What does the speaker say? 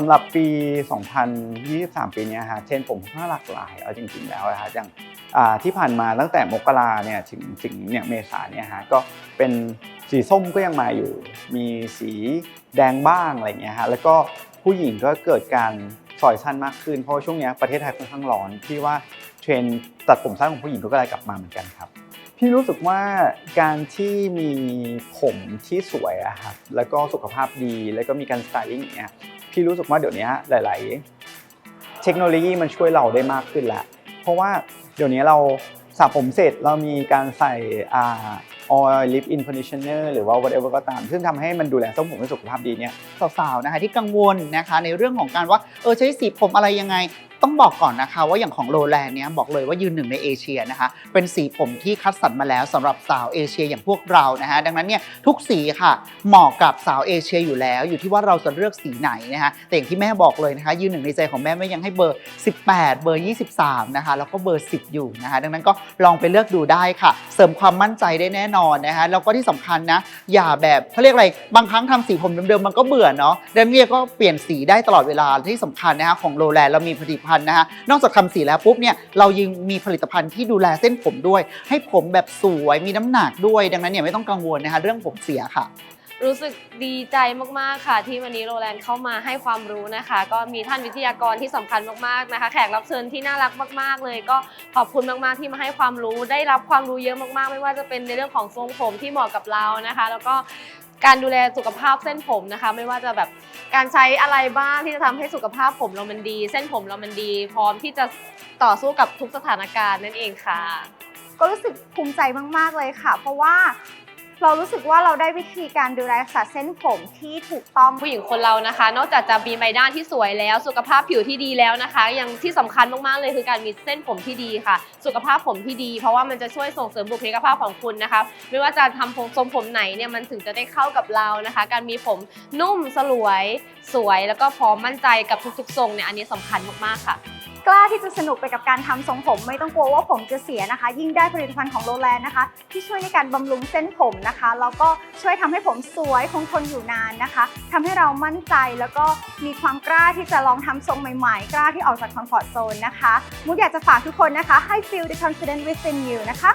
สำหรับปี 2023 ปีนี้ฮะเทรนผมค่อนข้างหลากหลายเอาจริง ๆ แล้วนะฮะอย่างที่ผ่านมาตั้งแต่มกราเนี่ยถึงถึงเนี่ยเมษาเนี่ยฮะก็เป็นสีส้มก็ยังมาอยู่ มีสีแดงบ้างอะไรเงี้ยฮะแล้วก็ผู้หญิงก็เกิดการสอยสั้นมากขึ้น เพราะว่าช่วงนี้ประเทศไทยค่อนข้างร้อนที่ว่าเทรนตัดผมสั้นของผู้หญิงก็กำลังกลับมาเหมือนกันครับพี่รู้สึกว่าการที่มีผมที่สวยอะครับแล้วก็สุขภาพดีแล้วก็มีการสไตลิ่งเงี้ย พี่รู้สึกว่าเดี๋ยวนี้หลาย ๆ เทคโนโลยีมันช่วยเราได้มากขึ้นแล้ว เพราะว่าเดี๋ยวนี้เราสระผมเสร็จเรามีการใส่อ่า oil lip in conditioner หรือว่า whatever ก็ตาม ซึ่งทำให้มันดูแลทรงผมให้สุขภาพดีเนี่ย สาวๆ นะคะที่กังวลนะคะในเรื่องของการว่า เออใช้สีผมอะไรยังไง ต้องบอกก่อนนะคะว่าอย่างของโรแลนด์เนี่ยบอกเลยว่ายืนหนึ่งในเอเชียนะคะเป็นสีผมที่คัดสรรมาแล้วสำหรับสาวเอเชียอย่างพวกเรานะคะดังนั้นเนี่ยทุกสีค่ะเหมาะกับสาวเอเชียอยู่แล้ว อยู่ที่ว่าเราจะเลือกสีไหนนะคะแต่อย่างที่แม่บอกเลยนะคะยืนหนึ่งในใจของแม่แม่ยังให้เบอร์ 18 เบอร์ 23 นะคะแล้วก็เบอร์ 10 อยู่นะคะดังนั้นก็ลองไปเลือกดูได้ค่ะ เสริมความมั่นใจได้แน่นอนนะคะแล้วก็ที่สำคัญนะอย่าแบบเขาเรียกอะไรบางครั้งทำสีผมเดิมๆมันก็เบื่อเนาะดังนั้นเนี่ยก็เปลี่ยนสีได้ตลอดเวลาที่สำคัญนะคะของโรแลนด์เรามีผลิตภัณฑ์นะคะนอกจากทำสีแล้วปุ๊บเนี่ยเรายังมีผลิตภัณฑ์ที่ดูแลเส้นผมด้วย ให้ผมแบบสวยมีน้ำหนักด้วย ดังนั้นเนี่ยไม่ต้องกังวลนะคะเรื่องผมเสียค่ะ รู้สึกดีใจมาก ๆ ค่ะ ที่วันนี้โรแลนด์เข้ามาให้ความรู้นะคะ ก็มีท่านวิทยากรที่สำคัญมากๆนะคะ แขกรับเชิญที่น่ารักมาก ๆ เลย ก็ขอบคุณมากๆที่มาให้ความรู้ได้รับความรู้เยอะมากๆ ไม่ว่าจะเป็นในเรื่องของทรงผมที่เหมาะกับเรานะคะ แล้วก็ การดูแลสุขภาพเส้นผมนะคะ ไม่ว่าจะแบบการใช้อะไรบ้างที่จะทำให้สุขภาพผมเรามันดี เส้นผมเรามันดี พร้อมที่จะต่อสู้กับทุกสถานการณ์นั่นเองค่ะ ก็รู้สึกภูมิใจมาก ๆ เลยค่ะ เพราะว่า เรารู้สึกว่าเราได้วิธีการดูแลรักษาเส้นผมที่ถูกต้อง ผู้หญิงคนเรานะคะ นอกจากจะมีใบหน้าที่สวยแล้ว สุขภาพผิวที่ดีแล้วนะคะ ยังที่สำคัญมากๆเลยคือการมีเส้นผมที่ดีค่ะ สุขภาพผมที่ดี เพราะว่ามันจะช่วยส่งเสริมบุคลิกภาพของคุณนะคะ ไม่ว่าจะทำผมทรงผมไหนเนี่ยมันถึงจะได้เข้ากับเรานะคะ การมีผมนุ่มสลวย สวยแล้วก็พร้อมมั่นใจกับทุกๆทรงเนี่ยอันนี้สำคัญมากๆค่ะ กล้าที่จะสนุกไปกับการทำทรงผม ไม่ต้องกลัวว่าผมจะเสียนะคะ ยิ่งได้ผลิตภัณฑ์ของโรแลนด์นะคะ ที่ช่วยในการบำรุงเส้นผมนะคะแล้วก็ช่วยทำให้ผมสวยคงทนอยู่นานนะคะทำให้เรามั่นใจแล้วก็มีความกล้าที่จะลองทำทรงใหม่ๆ กล้าที่ออกจากคอมฟอร์ทโซนนะคะมุกอยากจะฝากทุกคนนะคะให้ feel the confidence within you นะคะ